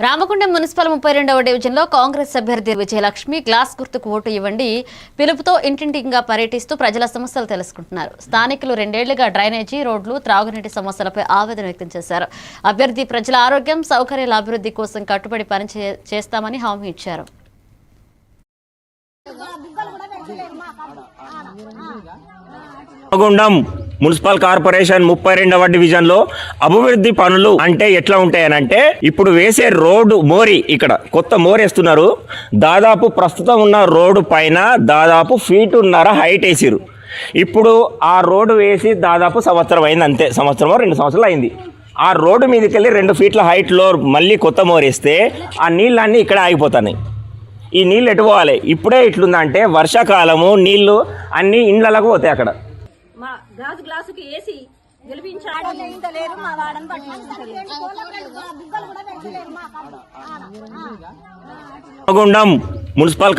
Ramagundam municipal ముప్పై రెండవ డివిజన్లో కాంగ్రెస్ అభ్యర్థి విజయలక్ష్మి గ్లాస్ గుర్తుకు ఓటు ఇవ్వండి పిలుపుతో ఇంటింటిగా పర్యటిస్తూ ప్రజల సమస్యలు తెలుసుకుంటున్నారు. స్థానికులు రెండేళ్ళుగా డ్రైనేజీ రోడ్లు త్రాగునీటి సమస్యలపై ఆవేదన వ్యక్తం చేశారు. అభ్యర్థి ప్రజల ఆరోగ్యం సౌకర్యాల అభివృద్ధి కోసం కట్టుబడి పని చే- చేస్తామని హామీ ఇచ్చారు. రామగుండం మున్సిపల్ కార్పొరేషన్ ముప్పై రెండవ డివిజన్లో అభివృద్ధి పనులు అంటే ఎట్లా ఉంటాయనంటే ఇప్పుడు వేసే రోడ్డు మోరి ఇక్కడ కొత్త మోరి వేస్తున్నారు. దాదాపు ప్రస్తుతం ఉన్న రోడ్డు పైన దాదాపు ఫీటున్నర హైట్ వేసిరు ఇప్పుడు ఆ రోడ్డు వేసి దాదాపు సంవత్సరం అయింది అంతే సంవత్సరం రెండు సంవత్సరాలు అయింది. ఆ రోడ్డు మీదకి వెళ్ళి రెండు ఫీట్ల హైట్లో మళ్ళీ కొత్త మోరేస్తే ఆ నీళ్ళన్నీ ఇక్కడ ఆగిపోతున్నాయి. ఈ నీళ్ళు ఎటు పోవాలి? ఇప్పుడే ఇట్లుందంటే వర్షాకాలము నీళ్ళు అన్నీ ఇండ్లకు పోతాయి అక్కడ. మా గ్లాసు గ్లాసుకి వేసి గెలిపించాలి లేరు మా వాడని మున్సిపల్